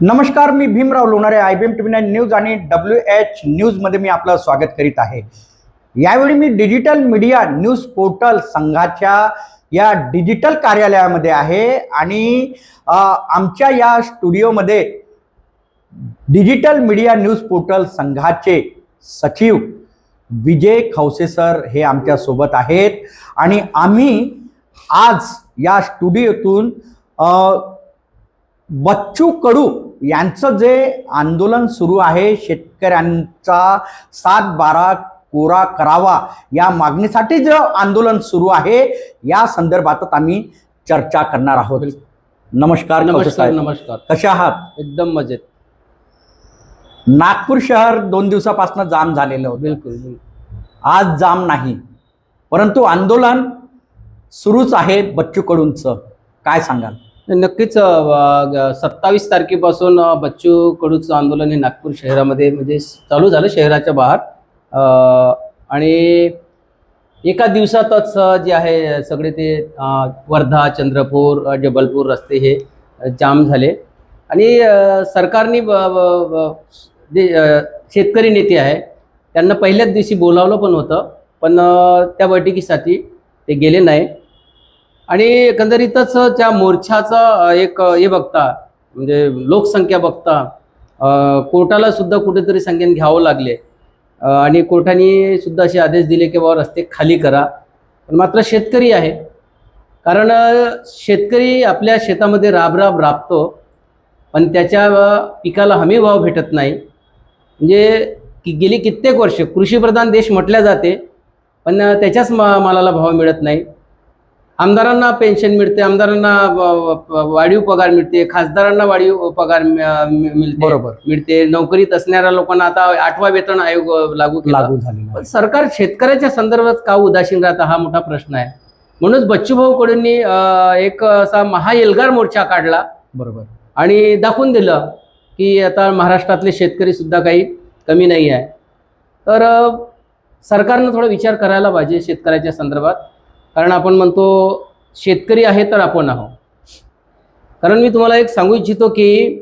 नमस्कार मी Bhimrao Lonare I B M T V nine news आणि W H न्यूजमध्ये मी आपलं स्वागत करीत आहे. यावेळी मी डिजिटल मीडिया न्यूज पोर्टल संघाच्या या डिजिटल कार्यालयामध्ये आहे आणि आमच्या या स्टुडिओमध्ये डिजिटल मीडिया न्यूज पोर्टल संघाचे सचिव विजय खवसे सर हे आमच्यासोबत आहेत. आणि आम्ही आज या स्टुडिओतून बच्चू कडू यांचं जे आंदोलन सुरू आहे शेतकऱ्यांचा सात बारा कोरा करावा या मागणीसाठी जे आंदोलन सुरू आहे या संदर्भातच आम्ही चर्चा करणार आहोत. नमस्कार नमस्कार. नमस्कार. कसे आहात? एकदम मजेत. नागपूर शहर दोन दिवसापासून जाम झालेलं होतं. बिलकुल. आज जाम नाही. परंतु आंदोलन सुरूच आहे बच्चू कडूंचं. काय सांगाल? नक्कीच सत्तावीस तारखेपासून बच्चू कडूचं आंदोलन हे नागपूर शहरामध्ये म्हणजे चालू झालं शहराच्या बाहेर. आणि एका दिवसातच जे आहे सगळे ते वर्धा चंद्रपूर जबलपूर रस्ते हे जाम झाले. आणि सरकारने ब- जे शेतकरी नेते आहे त्यांना पहिल्याच दिवशी बोलावलं पण होतं पण त्या बैठकीसाठी ते गेले नाही. आणि एकंदरीतच त्या मोर्चाचा एक हे बघता म्हणजे लोकसंख्या बघता कोर्टाला सुद्धा कुठेतरी संख्येन घ्यावं लागले. आणि कोर्टाने सुद्धा असे आदेश दिले की बाबा रस्ते खाली करा. पण मात्र शेतकरी आहे. कारण शेतकरी आपल्या शेतामध्ये राबराब राबतो पण त्याच्या पिकाला हमी भाव भेटत नाही. म्हणजे की गेली कित्येक वर्ष कृषीप्रधान देश म्हटल्या जाते पण त्याच्याच मा मालाला भाव मिळत नाही. आमदारांना पेन्शन मिळते आमदारांना वाढीव पगार मिळते खासदारांना वाढीव पगार मिळते बरोबर. मिळते. नोकरीत असणाऱ्या लोकांना आता आठवा वेतन आयोग लागू लागू आहे. सरकार शेतकऱ्याच्या संदर्भात का उदासीन राहतं हा मोठा प्रश्न आहे. म्हणूनच बच्चूभाऊ कडूंनी एक असा महाएल्गार मोर्चा काढला बरोबर. आणि दाखवून दिलं की आता महाराष्ट्रातले शेतकरी सुद्धा काही कमी नाही आहे. तर सरकारनं थोडा विचार करायला पाहिजे शेतकऱ्याच्या संदर्भात. कारण आपण म्हणतो शेतकरी आहे तर आपण आहोत. कारण मी तुम्हाला एक सांगू इच्छितो की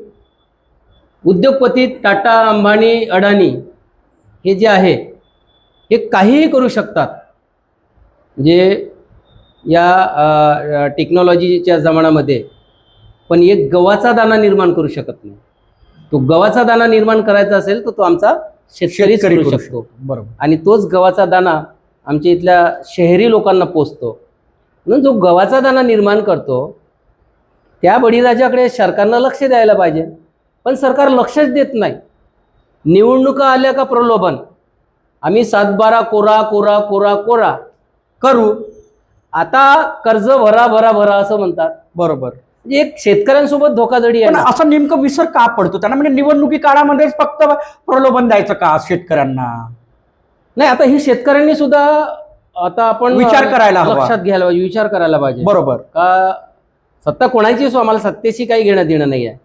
उद्योगपती टाटा अंबानी अडाणी हे जे आहे हे काहीही करू शकतात. म्हणजे या टेक्नॉलॉजीच्या जमान्यामध्ये पण एक गव्हाचा दाना निर्माण करू शकत नाही. तो गव्हाचा दाना निर्माण करायचा असेल तर तो आमचा शेतकरी करू करू शकतो. बरोबर. आणि तोच गव्हाचा दाना आमच्या इथल्या शहरी लोकांना पोचतो. म्हणून जो गव्हाचा दाना निर्माण करतो त्या बळीराजाकडे सरकारनं लक्ष द्यायला पाहिजे. पण सरकार लक्षच देत नाही. निवडणुका आल्या का प्रलोभन? आम्ही सातबारा कोरा कोरा कोरा कोरा करू. आता कर्ज भरा भरा भरा असं म्हणतात. बरोबर. म्हणजे एक शेतकऱ्यांसोबत धोकाधडी आहे. असं नेमकं विसर का पडतो? त्यांना म्हणजे निवडणुकी काळामध्येच फक्त प्रलोभन द्यायचं का शेतकऱ्यांना? नाही आता ही शेतकऱ्यांनी सुद्धा आता आपण विचार करायला. लक्षात घ्यायला पाहिजे विचार करायला पाहिजे. बरोबर. का सत्ता कोणाची असो आम्हाला सत्तेशी काही घेणं देणं नाही आहे.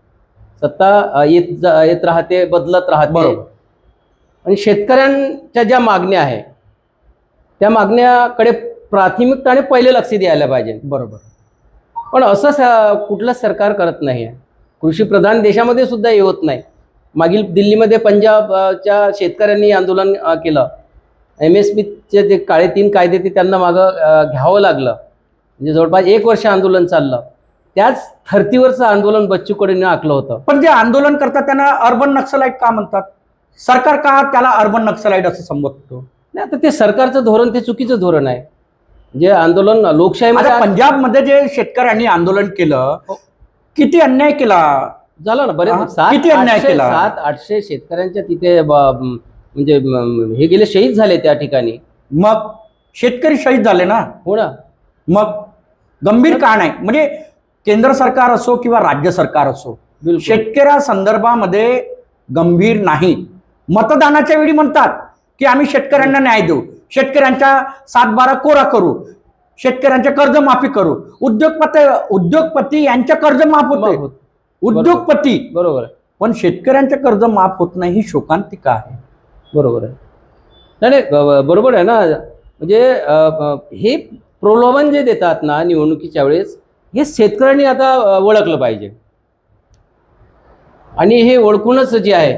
सत्ता येत येत राहते बदलत राहते. बरोबर. आणि शेतकऱ्यांच्या ज्या मागण्या आहे त्या मागण्याकडे प्राथमिकताने पहिले लक्ष द्यायला पाहिजे. बरोबर. पण असं कुठलंच सरकार करत नाही आहे. कृषीप्रधान देशामध्ये सुद्धा हे होत नाही. मागील दिल्लीमध्ये पंजाबच्या शेतकऱ्यांनी आंदोलन केलं. एम एस पीचे जे काळे तीन कायदे ते त्यांना मागं घ्यावं लागलं. म्हणजे जवळपास एक वर्ष आंदोलन चाललं. त्याच धर्तीवरचं आंदोलन बच्चू कडूंनी आखलं होतं. पण जे आंदोलन करतात त्यांना अर्बन नक्सलाईट का म्हणतात? सरकार का त्याला अर्बन नक्सलाईट असं संबोधतो? नाही आता ते सरकारचं धोरण ते चुकीचं धोरण आहे. जे आंदोलन लोकशाहीमध्ये पंजाबमध्ये जे शेतकऱ्यांनी आंदोलन केलं किती अन्याय केला? झालं ना हा? बरेच सात किती अन्याय आठशे केला? सात आठशे शेतकऱ्यांच्या तिथे म्हणजे म- हे गेले शहीद झाले त्या ठिकाणी. मग शेतकरी शहीद झाले ना? हो ना. मग गंभीर का नाही? म्हणजे केंद्र सरकार असो किंवा राज्य सरकार असो बिलकुल. शेतकऱ्या संदर्भामध्ये गंभीर नाही. मतदानाच्या वेळी म्हणतात की आम्ही शेतकऱ्यांना न्याय देऊ. शेतकऱ्यांच्या सातबारा कोरा करू. शेतकऱ्यांच्या कर्जमाफी करू. उद्योगपती उद्योगपती यांच्या कर्ज माफ होते. होत. उद्योगपती. बरोबर. आहे पण शेतकऱ्यांचे कर्ज माफ होत नाही ही शोकांतिका आहे. बरोबर आहे. नाही नाही बरोबर आहे ना. म्हणजे हे प्रलोभन जे देतात ना निवडणुकीच्या वेळेस हे शेतकऱ्यांनी आता ओळखलं पाहिजे. आणि हे ओळखूनच जे आहे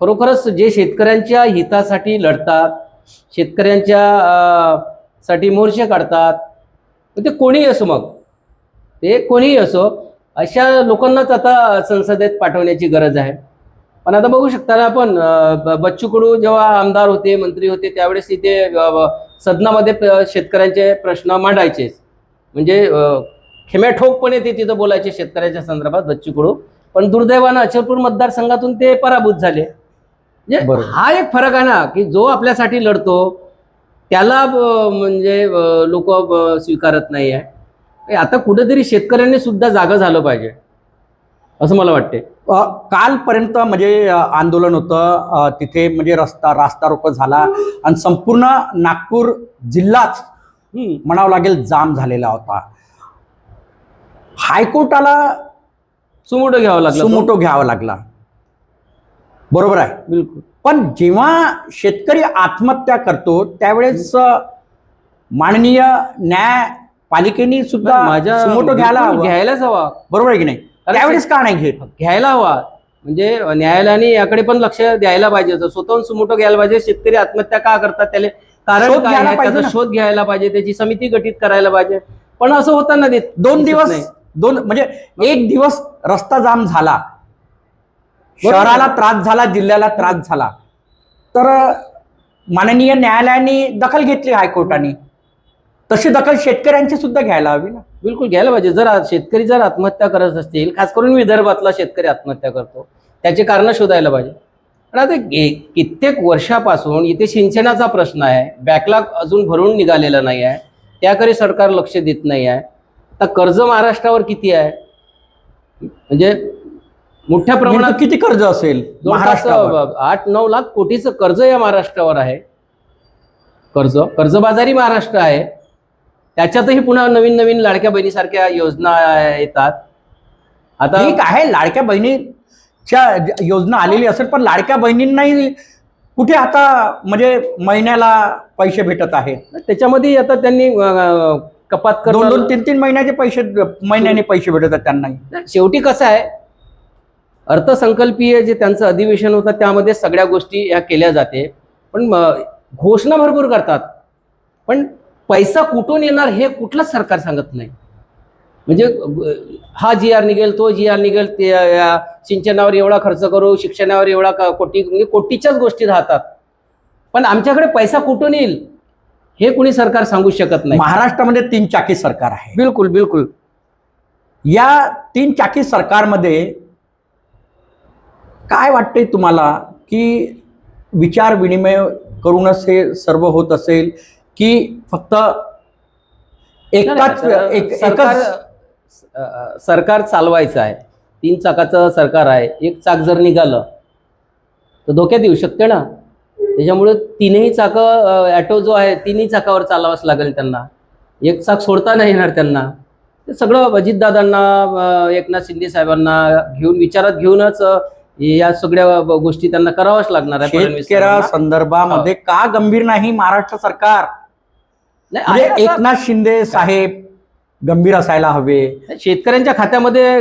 खरोखरच जे शेतकऱ्यांच्या हितासाठी लढतात शेतकऱ्यांच्या साठी मोर्चे काढतात ते कोणीही असो मग ते कोणीही असो अशा लोकांनाच आता संसदेत पाठवण्याची गरज आहे. पण आता बघू शकता ना आपण बच्चू कडू जेव्हा आमदार होते मंत्री होते त्यावेळेस इथे सदनामध्ये शेतकऱ्यांचे प्रश्न मांडायचे. म्हणजे अं, खेम्याठोकपणे ते तिथं बोलायचे शेतकऱ्याच्या संदर्भात बच्चू कडू पण दुर्दैवानं अचलपूर मतदारसंघातून ते पराभूत झाले. म्हणजे. हा एक फरक आहे ना की जो आपल्यासाठी लढतो त्याला म्हणजे लोक स्वीकारत नाही आहे आता कुठेतरी शेतकऱ्यांनी सुद्धा जागा झालं पाहिजे. असं मला वाटते कालपर्यंत म्हणजे आंदोलन होतं. तिथे म्हणजे रस्ता रास्ता रोको झाला. आणि संपूर्ण नागपूर जिल्हाच. म्हणावं लागेल जाम झालेला होता. हायकोर्टाला सुमोटो घ्यावं लागलं. सुमोटो घ्यावा लागला. बरोबर आहे? बिलकुल. पण जेव्हा शेतकरी आत्महत्या करतो त्यावेळेस माननीय न्यायपालिकेने सुद्धा घ्यायला घ्यायलाच हवा. बरोबर आहे की नाही? त्यावेळेस का नाही घेत? घ्यायला हवा. म्हणजे न्यायालयाने याकडे पण लक्ष द्यायला पाहिजे. स्वतःहून सुमोटो घ्यायला पाहिजे शेतकरी आत्महत्या का करतात त्याला? कारण त्याचा. शोध घ्यायला पाहिजे त्याची समिती गठीत करायला पाहिजे. पण असं होताना देत. दोन दिवस. दोन म्हणजे एक दिवस रस्ता जाम झाला. शहराला त्रास झाला जिल्ह्याला त्रास झाला. तर माननीय न्यायालयाने दखल घेतली हायकोर्टाने. तशी दखल शेतकऱ्यांची सुद्धा घ्यायला हवी ना. बिलकुल घ्यायला पाहिजे. जर शेतकरी जर आत्महत्या करत असतील खास करून विदर्भातला शेतकरी आत्महत्या करतो त्याची कारणं शोधायला पाहिजे. पण आता कित्येक वर्षापासून इथे सिंचनाचा प्रश्न आहे. बॅकलॉग अजून भरून निघालेला नाही आहे. त्याकडे सरकार लक्ष देत नाही आहे. आता कर्ज महाराष्ट्रावर किती आहे? म्हणजे मोठ्या प्रमाणात किती कर्ज असेल आठ नऊ लाख कोटीचं कर्ज या महाराष्ट्रावर आहे. कर्ज कर्जबाजारी महाराष्ट्र आहे. त्याच्यातही पुन्हा नवीन नवीन लाडक्या बहिणीसारख्या योजना येतात. आता ठीक आहे लाडक्या बहिणीच्या योजना आलेली असेल पण लाडक्या बहिणींनाही कुठे आता म्हणजे महिन्याला पैसे भेटत आहेत? त्याच्यामध्ये आता त्यांनी कपात दोन दोन करून तीन तीन महिन्याचे पैसे महिन्याने पैसे भेटत आहेत त्यांनाही शेवटी कसं आहे अर्थसंकल्पीय जे त्यांचं अधिवेशन होतं त्यामध्ये सगळ्या गोष्टी या केल्या जाते. पण घोषणा भरपूर करतात. पण पैसा कुठून येणार हे कुठलंच सरकार सांगत नाही. म्हणजे हा जी आर निघेल तो जी आर निघेल ते सिंचनावर एवढा खर्च करू शिक्षणावर एवढा कोटी म्हणजे कोटीच्याच गोष्टी राहतात. पण आमच्याकडे पैसा कुठून येईल हे कुणी सरकार सांगू शकत नाही. महाराष्ट्रामध्ये तीन चाकी सरकार आहे. बिलकुल बिलकुल. या तीन चाकी सरकारमध्ये काय वाटतंय तुम्हाला की विचार विनिमय करूनच हे सर्व होत असेल की फक्त एकाच एक- सरकार चालवायचं आहे. तीन चाकाचं सरकार आहे. एक चाक जर निघालं तर धोक्यात येऊ शकते ना? त्याच्यामुळे तीनही चाकं ॲटो जो आहे तिन्ही चाकावर चालावंच लागेल त्यांना. एक चाक सोडता नाही येणार त्यांना. ते सगळं अजितदादांना एकनाथ शिंदे साहेबांना घेऊन विचारात घेऊनच या सगळ्या गोष्टी त्यांना कराव्याच लागणार आहे. संदर्भामध्ये का गंभीर नाही महाराष्ट्र सरकार? म्हणजे एकनाथ शिंदे साहेब गंभीर असायला हवे. शेतकऱ्यांच्या खात्यामध्ये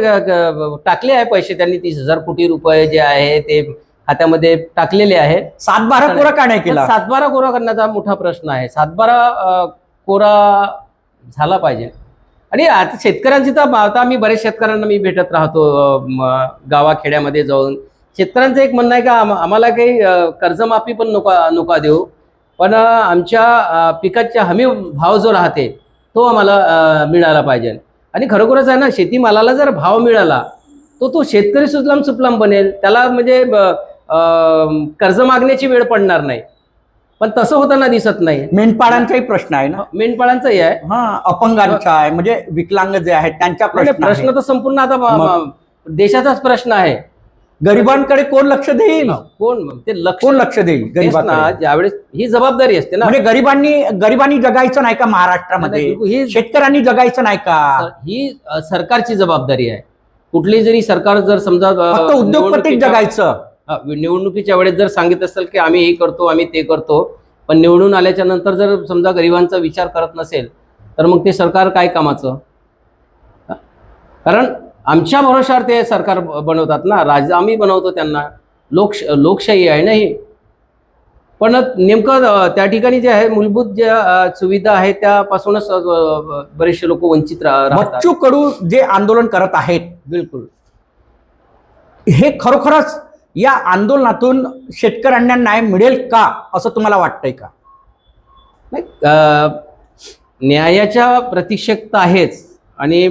टाकले आहे पैसे त्यांनी तीस हजार कोटी रुपये जे आहे ते खात्यामध्ये टाकलेले आहे. सातबारा कोरा का नाही केला? सातबारा कोरा करण्याचा मोठा प्रश्न आहे. सातबारा कोरा झाला पाहिजे. आणि आता शेतकऱ्यांची तर आता आम्ही बरेच शेतकऱ्यांना मी भेटत राहतो म, गावाखेड्यामध्ये जाऊन. शेतकऱ्यांचं एक म्हणणं आहे का आम- आम्हाला काही कर्जमाफी पण नका नका देऊ. पण आमच्या पिकाच्या हमी भाव जो राहते तो आम्हाला मिळाला पाहिजे. आणि खरोखरच आहे ना शेतीमालाला जर भाव मिळाला तो तो शेतकरी सुजलाम सुफलाम बनेल. त्याला म्हणजे कर्ज मागण्याची वेळ पडणार नाही. पण तसं होताना दिसत नाही. मेंढपाळांचाही प्रश्न आहे ना? मेंढपाळांचंही आहे. हा अपंगांचा आहे. म्हणजे विकलांग जे आहेत त्यांचा नाही, प्रश्न. तर संपूर्ण आता देशाचाच प्रश्न आहे. गरिबांकडे कोण लक्ष देईल कोण ते लक्ष कोण लक्ष देईल तेच ना गरिबांकडे ज्यावेळेस ही जबाबदारी असते ना. म्हणजे गरिबांनी गरिबांनी जगायचं नाही का महाराष्ट्रामध्ये? ही शेतकऱ्यांनी जगायचं नाही का? ही सरकारची जबाबदारी आहे. कुठली जरी सरकार जर समजा फक्त निवडणुकीच्या- जगायचं. निवडणुकीच्या वेळेस जर सांगित असेल की आम्ही हे करतो आम्ही ते करतो पण निवडून आल्याच्यानंतर जर समजा गरिबांचा विचार करत नसेल तर मग ते सरकार काय कामाचं? कारण आमच्या भरोशावर ते सरकार बनवतात ना. राज आम्ही बनवतो त्यांना. लोक लोकशाही आहे ना ही. पण नेमकं त्या ठिकाणी जे आहे मूलभूत ज्या सुविधा आहेत त्यापासूनच बरेचसे लोक वंचित राहतात. कडू जे आंदोलन करत आहेत बिलकुल. हे खरोखरच या आंदोलनातून शेतकऱ्यांना न्याय मिळेल का असं तुम्हाला वाटतंय का? नाही न्यायाच्या प्रतीक्षेत आहेच. आणि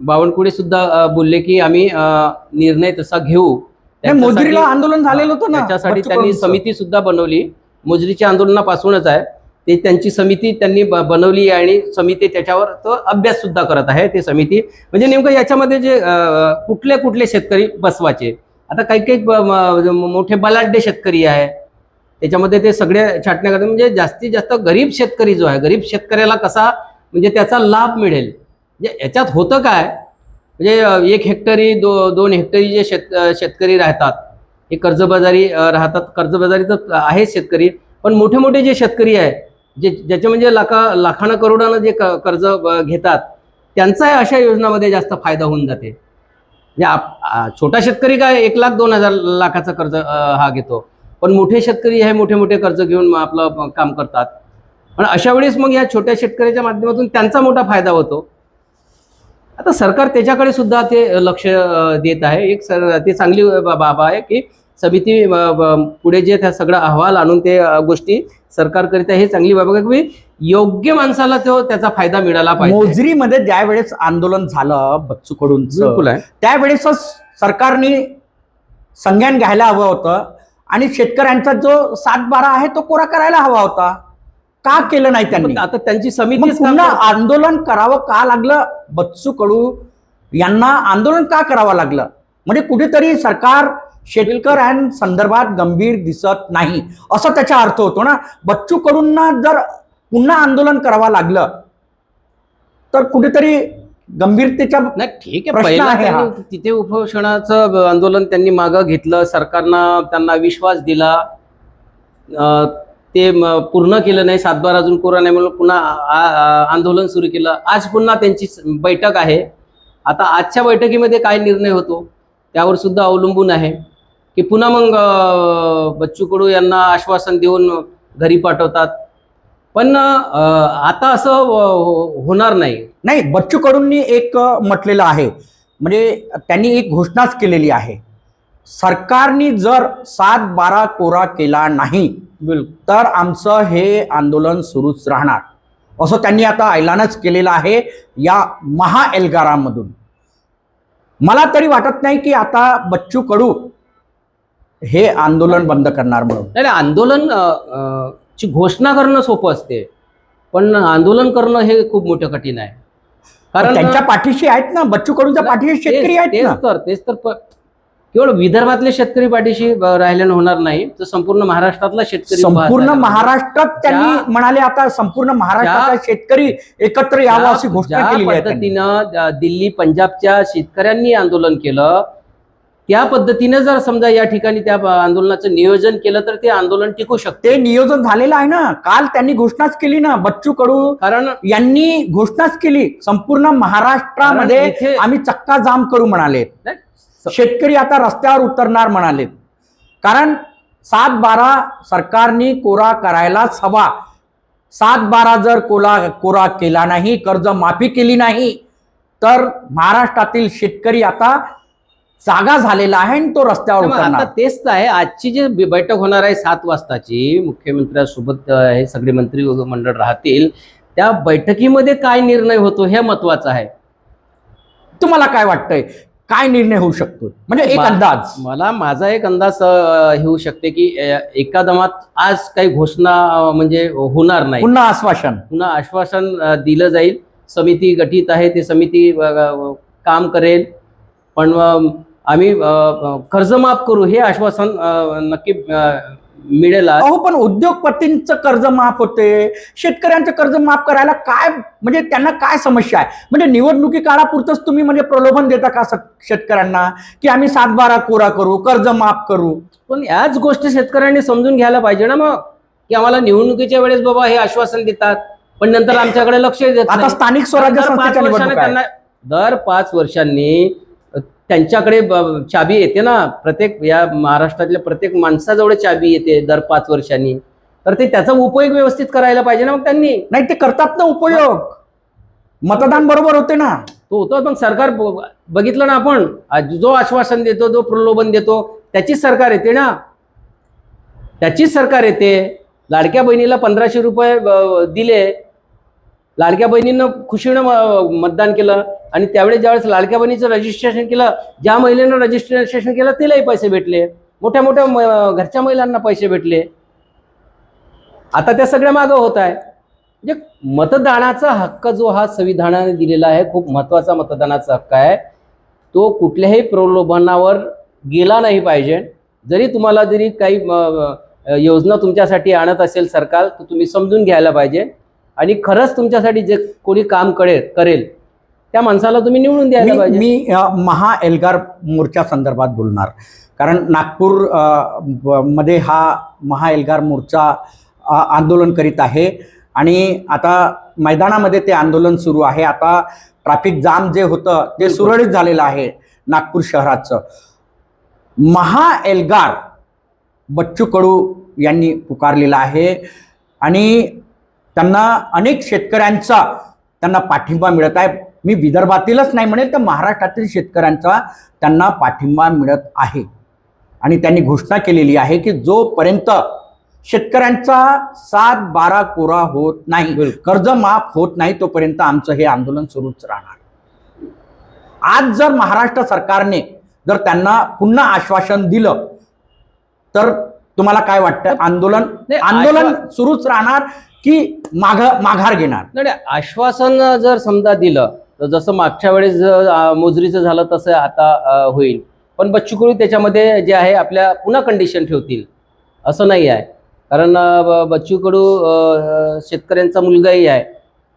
बावनकुळे सुद्धा बोलले की आम्ही निर्णय तसा घेऊ. मोजरीला आंदोलन झालेलं होतं ना त्याच्यासाठी त्यांनी. समिती सुद्धा बनवली. मोजरीच्या आंदोलनापासूनच आहे. ते त्यांची समिती त्यांनी बनवली आणि समिती त्याच्यावर तो अभ्यास सुद्धा करत आहे ते समिती. म्हणजे नेमकं याच्यामध्ये जे कुठले कुठले शेतकरी बसवायचे आता काही काही मोठे बलाढ्य शेतकरी आहे. त्याच्यामध्ये ते सगळे छाटण्या करतात म्हणजे जास्तीत जास्त गरीब शेतकरी जो आहे गरीब शेतकऱ्याला कसा म्हणजे त्याचा लाभ मिळेल. म्हणजे याच्यात होतं काय? म्हणजे एक हेक्टरी दो दोन हेक्टरी जे शेत शेतकरी राहतात हे कर्जबाजारी राहतात. कर्जबाजारी तर आहेत शेतकरी पण मोठे मोठे जे शेतकरी आहे जे ज्याचे म्हणजे लाखा लाखानं करोडानं जे क- कर्ज घेतात त्यांचाही अशा योजनामध्ये जास्त फायदा होऊन जाते. म्हणजे आप- छोटा शेतकरी काय एक लाख दोन हजार लाखाचा कर्ज हा घेतो. पण मोठे शेतकरी हे मोठे मोठे कर्ज घेऊन मग आपलं काम करतात. पण अशा वेळेस मग या छोट्या शेतकऱ्याच्या माध्यमातून त्यांचा मोठा फायदा होतो. आता सरकार त्याच्याकडे सुद्धा ते लक्ष देत आहे. एक सर ते चांगली बाब आहे की समिती पुढे जे त्या सगळा अहवाल आणून ते गोष्टी सरकार करीत आहे हे चांगली बाब आहे की योग्य माणसाला तो त्याचा फायदा मिळाला पाहिजे. मोजरीमध्ये ज्या वेळेस आंदोलन झालं बच्चू कडूंचं बिलकुल आहे. त्यावेळेसच सरकारने संज्ञान घ्यायला हवं होतं आणि शेतकऱ्यांचा जो सात बारा आहे तो कोरा करायला हवा होता. का केलं नाही त्यांनी? आता त्यांची करते. आंदोलन करावं का लागलं? बच्चू कडू यांना आंदोलन का करावं लागलं? म्हणजे कुठेतरी सरकार शेतकऱ्यांसंदर्भात गंभीर दिसत नाही असं त्याचा अर्थ होतो ना. बच्चू कडूंना जर पुन्हा आंदोलन करावं लागलं तर कुठेतरी गंभीरतेच्या नाही ठीक आहे. तिथे उपोषणाचं आंदोलन त्यांनी मागं घेतलं सरकारनं त्यांना विश्वास दिला. ते पूर्ण केलं नाही सातबार अजून कोरा नाही म्हणून पुन्हा आंदोलन सुरू केलं. आज पुन्हा त्यांची बैठक आहे. आता आजच्या बैठकीमध्ये काय निर्णय होतो त्यावर सुद्धा अवलंबून आहे. की पुन्हा मग बच्चू कडू यांना आश्वासन देऊन घरी पाठवतात. पण आता असं हो, होणार नाही. नाही बच्चू कडूंनी एक म्हटलेलं आहे. म्हणजे त्यांनी एक घोषणाच केलेली आहे. सरकारने जर सात बारा कोरा केला नाही बिलकुल. तर आमचं हे आंदोलन सुरूच राहणार. असं त्यांनी आता ऐलानच केलेलं आहे या महा एल्गारामधून. मला तरी वाटत नाही की आता बच्चू कडू हे आंदोलन बंद करणार म्हणून. नाही आंदोलन ची घोषणा करणं सोपं असते पण आंदोलन करणं हे खूप मोठं कठीण आहे. कारण त्यांच्या पाठीशी आहेत ना बच्चू कडूंच्या पाठीशी शेतकरी आहेत तेच तर तेच तर केवळ विदर्भातले शेतकरी पाठीशी राहिल्यानं होणार नाही. तर संपूर्ण महाराष्ट्रातला शेतकरी संपूर्ण महाराष्ट्रात त्यांनी म्हणाले आता संपूर्ण महाराष्ट्रातल्या शेतकरी एकत्र यावं अशी घोषणा त्यांनी. पद्धतीनं दिल्ली पंजाबच्या शेतकऱ्यांनी आंदोलन केलं त्या पद्धतीने जर समजा या ठिकाणी त्या आंदोलनाचं नियोजन केलं तर ते आंदोलन टिकू शकते. नियोजन झालेलं आहे ना. काल त्यांनी घोषणाच केली ना बच्चू कडू कारण यांनी घोषणाच केली. संपूर्ण महाराष्ट्रामध्ये आम्ही चक्का जाम करू म्हणाले. शेतकरी आता रस्त्यावर उतरणार म्हणाले. कारण सात बारा सरकारने कोरा करायलाच हवा. सात बारा जर कोला कोरा केला नाही कर्ज माफी केली नाही तर महाराष्ट्रातील शेतकरी आता जागा झालेला आहे आणि तो रस्त्यावर उतरणार. तेच तर आहे. आजची जी बैठक होणार आहे सात वाजताची मुख्यमंत्र्यांसोबत हे सगळे मंत्री मंडळ राहतील त्या बैठकीमध्ये काय निर्णय होतो हे महत्वाचं आहे. तुम्हाला काय वाटतंय? काय निर्णय होऊ शकतो? म्हणजे एक अंदाज. मला माझा एक अंदाज होऊ शकते की एका दमात आज काही घोषणा म्हणजे होणार नाही. पुन्हा आश्वासन. पुन्हा आश्वासन दिलं जाईल. समिती गठीत आहे ते समिती काम करेल. पण आम्ही अ, अ, कर्ज माफ करू हे आश्वासन नक्की मिळेल. अहो पण उद्योगपतींचं कर्ज माफ होते. शेतकऱ्यांचं कर्ज माफ करायला काय म्हणजे त्यांना काय समस्या आहे? म्हणजे निवडणुकी काळापुरतच तुम्ही म्हणजे प्रलोभन देता का शेतकऱ्यांना? की आम्ही सात बारा कोरा करू कर्ज माफ करू? पण याच गोष्टी शेतकऱ्यांनी समजून घ्यायला पाहिजे ना मग. की आम्हाला निवडणुकीच्या वेळेस बाबा हे आश्वासन देतात पण नंतर आमच्याकडे लक्ष देत आता. स्थानिक स्वराज्य दर पाच संस्थेच्या निवडणूक दर पाच वर्षांनी त्यांच्याकडे चाबी येते ना प्रत्येक या महाराष्ट्रातल्या प्रत्येक माणसाजवळ चाबी येते दर पाच वर्षांनी. तर ते त्याचा उपयोग व्यवस्थित करायला पाहिजे ना मग त्यांनी. नाही ते करतात ना उपयोग. मतदान बरोबर होते ना. तो होतो पण सरकार बघितलं ना आपण जो आश्वासन देतो जो प्रलोभन देतो त्याचीच सरकार येते ना. त्याचीच सरकार येते. लाडक्या बहिणीला पंधराशे रुपये दिले लाडक्या बहिणीनं खुशीनं म- मतदान केलं आणि त्यावेळेस ज्यावेळेस लाडक्या बहिणीचं रजिस्ट्रेशन केलं ज्या महिलेनं रजिस्ट्रेशन केलं तिलाही पैसे भेटले. मोठ्या मोठ्या म- घरच्या महिलांना पैसे भेटले. आता त्या सगळ्या मागं होत आहे. म्हणजे मतदानाचा हक्क जो हा संविधानाने दिलेला आहे खूप महत्त्वाचा मतदानाचा हक्क आहे. तो कुठल्याही प्रलोभनावर गेला नाही पाहिजे. जरी तुम्हाला जरी काही योजना तुमच्यासाठी आणत असेल सरकार तर तुम्ही समजून घ्यायला पाहिजे. आणि खरंच तुमच्यासाठी जे कोणी काम करेल करेल त्या माणसाला तुम्ही निवडून द्यायला मी पाहिजे. मी महा एल्गार मोर्चा संदर्भात बोलणार. कारण नागपूरमध्ये हा महा एल्गार मोर्चा आंदोलन करीत आहे. आणि आता मैदानामध्ये ते आंदोलन सुरू आहे. आता ट्रॅफिक जाम जे होतं ते. सुरळीत झालेलं आहे नागपूर शहराचं. महा एल्गार बच्चू कडू यांनी पुकारलेला आहे. आणि त्यांना अनेक शेतकऱ्यांचा त्यांना पाठिंबा मिळत आहे. मी विदर्भातीलच नाही म्हणेल तर महाराष्ट्रातील शेतकऱ्यांचा त्यांना पाठिंबा मिळत आहे. आणि त्यांनी घोषणा केलेली आहे की जोपर्यंत शेतकऱ्यांचा सात बारा कोरा होत नाही. कर्ज माफ होत नाही तोपर्यंत आमचं हे आंदोलन सुरूच राहणार. आज जर महाराष्ट्र सरकारने जर त्यांना पुन्हा आश्वासन दिलं तर तुम्हाला काय वाटतं? आंदोलन आंदोलन सुरूच राहणार. की माघ माघार घेणार. नाही आश्वासन जर समजा दिलं तर जसं मागच्या वेळेस मोजरीचं झालं तसं आता होईल. पण बच्चू कडू त्याच्यामध्ये जे आहे आपल्या पुन्हा कंडिशन ठेवतील. असं नाही आहे. कारण ब- बच्चू कडू शेतकऱ्यांचा मुलगाही आहे.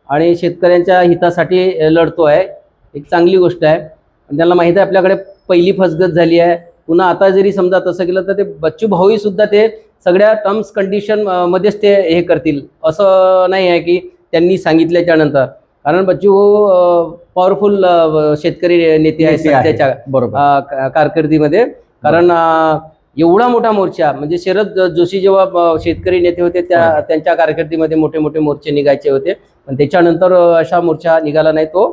आणि शेतकऱ्यांच्या हितासाठी लढतो आहे. एक चांगली गोष्ट आहे. आणि त्याला माहीत आहे आपल्याकडे पहिली फसगत झाली आहे. पुन्हा आता जरी समजा तसं केलं तर ते बच्चू भाऊही सुद्धा ते सगळ्या टर्म्स कंडिशन मध्येच ते हे करतील. असं नाही आहे की त्यांनी सांगितल्याच्या नंतर. कारण बच्चू पॉवरफुल शेतकरी नेते आहे नेते आहे. सध्याच्या बरोबर. कारकिर्दीमध्ये. कारण एवढा मोठा मोर्चा म्हणजे शरद जोशी जेव्हा शेतकरी नेते होते त्या हो. त्यांच्या कारकिर्दीमध्ये मोठे मोठे मोर्चे निघायचे होते. पण त्याच्यानंतर अशा मोर्चा निघाला नाही तो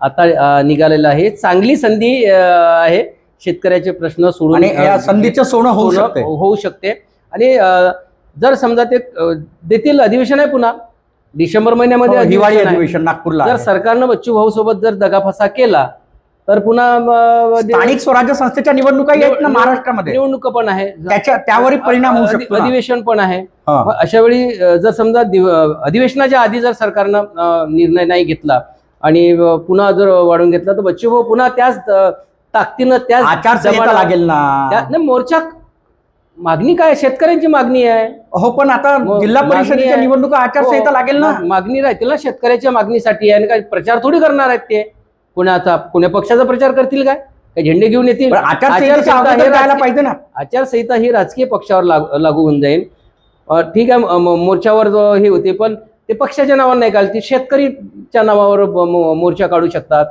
आता निघालेला आहे. चांगली संधी आहे. शेतकऱ्याचे प्रश्न सोडून या संधीचं सोनं होऊ शकते. होऊ शकते. आणि जर समजा ते देतील अधिवेशन आहे पुन्हा डिसेंबर महिन्यामध्ये हो, हिवाळी अधिवेशन नागपूरला जर. सरकारनं बच्चू भाऊ सोबत जर दगाफसा केला तर पुन्हा स्थानिक स्वराज्य संस्थेच्या निवडणुका आहेत ना महाराष्ट्रामध्ये? निवडणुका पण आहे. त्याच्या त्यावरही परिणाम होऊ शकतो. अधिवेशन पण आहे. अशा वेळी जर समजा अधिवेशनाच्या आधी जर सरकारनं निर्णय नाही घेतला आणि पुन्हा जर वाढून घेतला तर बच्चू भाऊ पुन्हा त्याच ताकदीनं त्याच आचारसंहिता लागेल ना? मोर्चा मागणी काय? शेतकऱ्यांची मागणी आहे. हो पण आता मग जिल्हा मागणी परिषदेच्या आहे. निवडणुका आचारसंहिता हो, लागेल ना? मा- मागणी राहतील ना शेतकऱ्याच्या मागणीसाठी आणि काय प्रचार थोडी करणार आहेत ते. कोणाचा कोण्या पक्षाचा प्रचार करतील काय? काय झेंडे घेऊन येतील? पण आचारसंहितेच्या आचारसंहिता हे राजकीय- पाहिजे ना. आचारसंहिता ही राजकीय पक्षावर लागू लागू होऊन जाईल. अ, ठीक आहे म- म- मोर्चावर जो हे होते पण ते पक्षाच्या नावावर नाही काढतील शेतकरीच्या नावावर ब- मो- मोर्चा काढू शकतात.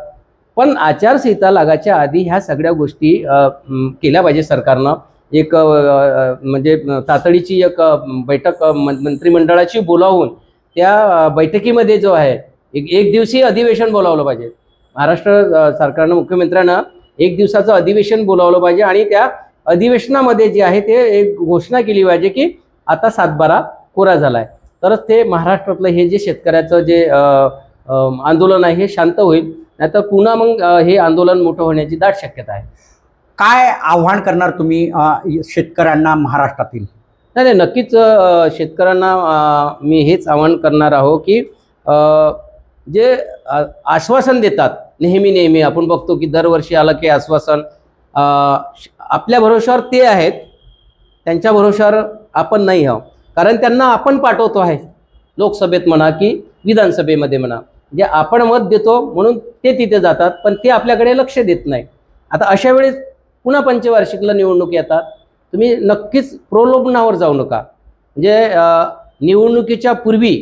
पण आचारसंहिता लागायच्या आधी ह्या सगळ्या गोष्टी अ, म, केल्या पाहिजे सरकारनं. एक म्हणजे तातडीची एक बैठक मंत्रिमंडळाची बोलावून त्या बैठकीमध्ये जो आहे एक एक दिवसीय अधिवेशन बोलावलं पाहिजे. महाराष्ट्र सरकारनं मुख्यमंत्र्यांना एक दिवसाचं अधिवेशन बोलावलं पाहिजे आणि त्या अधिवेशनामध्ये जे आहे ते एक घोषणा केली पाहिजे की आता सातबारा कोरा आहे तरच ते महाराष्ट्रातलं हे जे शेतकऱ्याचं जे आंदोलन आहे हे शांत होईल. नाहीतर पुन्हा मग हे आंदोलन मोठं होण्याची दाट शक्यता आहे. काय आव्हान करणार तुम्ही शेतकऱ्यांना महाराष्ट्रातील? नाही नाही नक्कीच शेतकऱ्यांना मी हेच आव्हान करणार आहो की जे आश्वासन देतात नेहमी नेहमी आपण बघतो की दरवर्षी आलं की आश्वासन श- आपल्या भरोश्यावर ते आहेत त्यांच्या भरोश्यावर आपण नाही आहो कारण त्यांना आपण पाठवतो आहे लोकसभेत म्हणा की विधानसभेमध्ये म्हणा. जे आपण मत देतो म्हणून ते तिथे जातात पण ते आपल्याकडे लक्ष देत नाही. आता अशा वेळेस पुन्हा पंचवार्षिकला निवडणूक येतात. तुम्ही नक्कीच प्रलोभनावर जाऊ नका. म्हणजे निवडणुकीच्या पूर्वी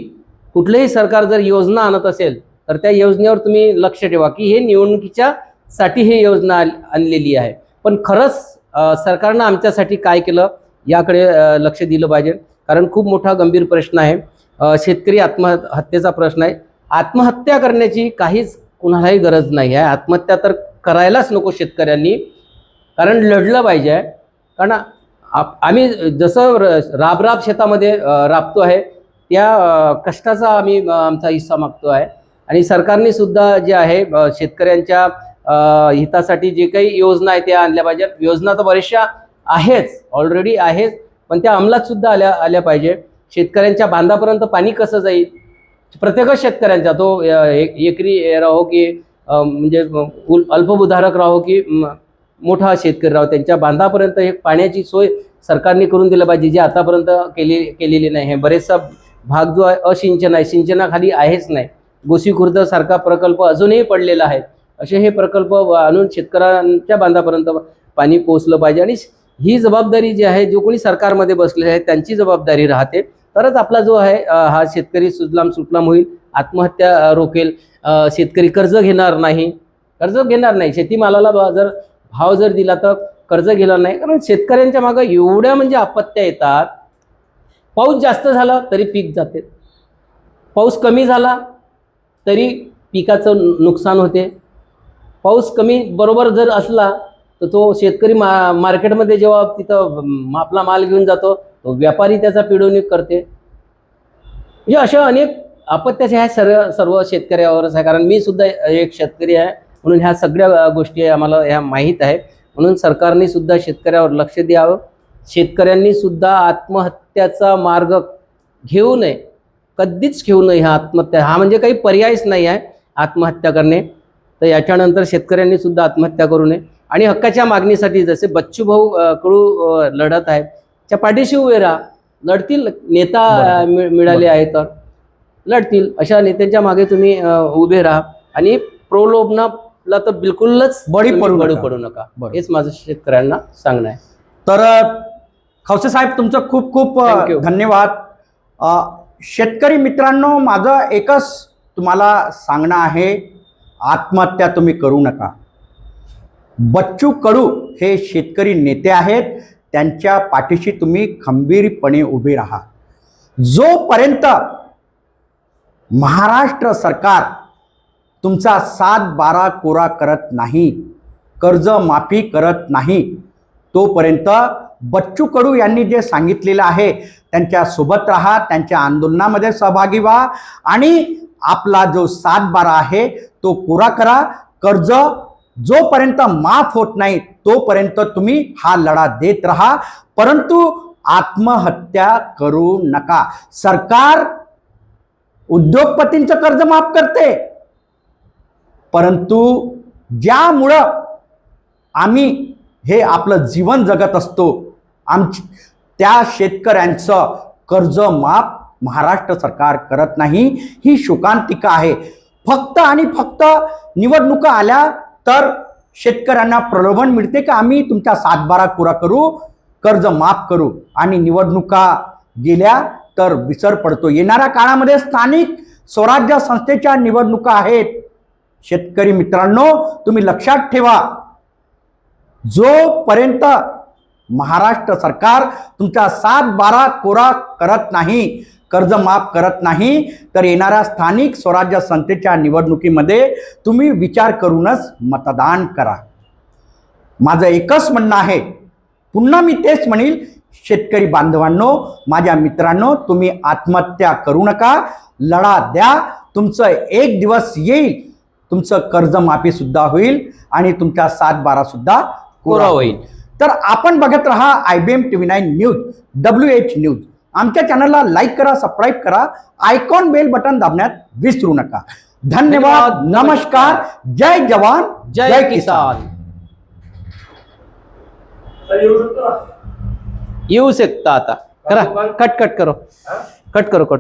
कुठलंही सरकार जर योजना आणत असेल तर त्या योजनेवर तुम्ही लक्ष ठेवा की हे निवडणुकीच्या साठी ही योजना आणलेली आहे. पण खरंच सरकारनं आमच्यासाठी काय केलं याकडे लक्ष दिलं पाहिजे. कारण खूप मोठा गंभीर प्रश्न आहे. शेतकरी आत्महत्येचा प्रश्न आहे. आत्महत्या करण्याची काहीच कुणालाही गरज नाही आहे. आत्महत्या तर करायलाच नको शेतकऱ्यांनी. कारण लढलं पाहिजे. कारण आप आम्ही जसं र- राबराब शेतामध्ये राबतो आहे त्या कष्टाचा आम्ही आमचा हिस्सा मागतो आहे. आणि सरकारने सुद्धा जे आहे शेतकऱ्यांच्या हितासाठी जे काही योजना आहे त्या आणल्या पाहिजेत. योजना तर बऱ्याचशा आहेच ऑलरेडी आहेच पण त्या अंमलात सुद्धा आल्या आल्या पाहिजे. शेतकऱ्यांच्या बांधापर्यंत पाणी कसं जाईल? प्रत्येकच शेतकऱ्यांचा तो एक- एकरी राहो की म्हणजे अल्पभूधारक राहो की मोठा शेतकरी राहो त्यांच्या बांधापर्यंत हे पाण्याची सोय सरकारने करून दिलं पाहिजे जे आतापर्यंत केली केलेली नाही. आहे बरेचसा भाग जो आहे असिंचन आहे. सिंचनाखाली आहेच नाही. गोसी सारखा प्रकल्प अजूनही पडलेला आहे. असे हे प्रकल्प आणून शेतकऱ्यांच्या बांधापर्यंत पाणी पोहोचलं पाहिजे. आणि ही जबाबदारी जी आहे जो कोणी सरकारमध्ये बसलेले आहे त्यांची जबाबदारी राहते. तरच आपला जो आहे हा शेतकरी सुजलाम सुफलाम होईल आत्महत्या रोकेल. शेतकरी कर्ज घेणार नाही. कर्ज घेणार नाही. शेतीमालाला जर भाव जर दिला तर कर्ज घेणार नाही. कारण शेतकऱ्यांच्या मागं एवढ्या म्हणजे आपत्त्या येतात. पाऊस जास्त झाला तरी पीक जाते. पाऊस कमी झाला तरी पिकाचं नुकसान होते. पाऊस कमी बरोबर जर असला तर तो शेतकरी मा मार्केटमध्ये जेव्हा तिथं आपला माल घेऊन जातो तो व्यापारी त्याचा पिडवणूक करते. म्हणजे अशा अनेक आपत्त्याच्या ह्या सर्व सर्व शेतकऱ्यावरच आहे. कारण मी सुद्धा एक शेतकरी आहे. म्हणून ह्या सगळ्या गोष्टी आम्हाला ह्या माहीत आहे म्हणून सरकारने सुद्धा शेतकऱ्यावर लक्ष द्यावं. शेतकऱ्यांनी सुद्धा आत्महत्याचा मार्ग घेऊ नये. कधीच घेऊ नये हा आत्महत्या. हा म्हणजे काही पर्यायच नाही आहे आत्महत्या करणे. तर याच्यानंतर शेतकऱ्यांनी सुद्धा आत्महत्या करू नये. आणि हक्काच्या मागणीसाठी जसे बच्चू भाऊ कडू लढत आहेत त्या पाठीशी उभे राहा. लढतील नेता मिळाले आहेत तर. लढतील. अशा नेत्यांच्या मागे तुम्ही उभे राहा. आणि प्रलोभनाला तर बिलकुलच बळी पडू बळी नका. पडू नका बरोबर. हेच माझं शेतकऱ्यांना सांगणं आहे तर खवसे साहेब तुमचं खूप खूप अ, Thank you. धन्यवाद अ, शेतकरी मित्रांनो माझं एकच तुम्हाला सांगणं आहे आत्महत्या तुम्ही करू नका बच्चू कडू हे शेतकरी नेते आहेत त्यांच्या पाठीशी तुम्ही खंबीरपणे उभे राहा जोपर्यंत महाराष्ट्र सरकार तुमचा सात बारा कोरा करत नाही कर्ज माफी करत नाही. तोपर्यंत बच्चू कडू यांनी जे सांगितलेलं आहे त्यांच्यासोबत राहा त्यांच्या आंदोलनामध्ये सहभागी व्हा आणि आपला जो सात बारा आहे तो कोरा करा. कर्ज जोपर्यंत माफ होत नाही तोपर्यंत तुम्ही हा लढा देत राहा. परंतु आत्महत्या करू नका. सरकार उद्योगपतींचं कर्ज माफ करते. परंतु ज्यामुळं आम्ही हे आपलं जीवन जगत असतो आम त्या शेतकऱ्यांचं कर्ज माफ महाराष्ट्र सरकार करत नाही ही शोकांतिका आहे. फक्त आणि फक्त निवडणुका आल्या तर शेतकऱ्यांना प्रलोभन मिळते का? आम्ही तुमच्या सातबारा पुरा करू कर्ज माफ करू आणि निवडणुका गेल्या तर विसर पडतो. येणाऱ्या काळामध्ये स्थानिक स्वराज्य संस्थेच्या निवडणुका आहेत. शेतकरी मित्रांनो तुम्ही लक्षात ठेवा. जोपर्यंत महाराष्ट्र सरकार तुमचा सात बारा कोरा करत नाही कर्ज माफ करत नाही तर येणाऱ्या स्थानिक स्वराज्य संस्थेच्या निवडणुकीमध्ये तुम्ही विचार करूनच मतदान करा. माझं एकच म्हणणं आहे पुन्हा मी तेच म्हणील शेतकरी बांधवांनो माझ्या मित्रांनो तुम्ही आत्महत्या करू नका लढा द्या तुमचं एक दिवस येईल तुमचं कर्जमाफी सुद्धा होईल आणि तुमचा सात बारा सुद्धा कोरा होईल. तर आपण बघत राहा I B M T V nine news W H news आमच्या चॅनलला लाईक करा सबस्क्राईब करा. आयकॉन बेल बटन दाबण्यात विसरू नका. धन्यवाद धन्यवाद, नमस्कार. जय जवान जय किसान. येऊ शकता आता. करा. कट कट करो. कट करो कट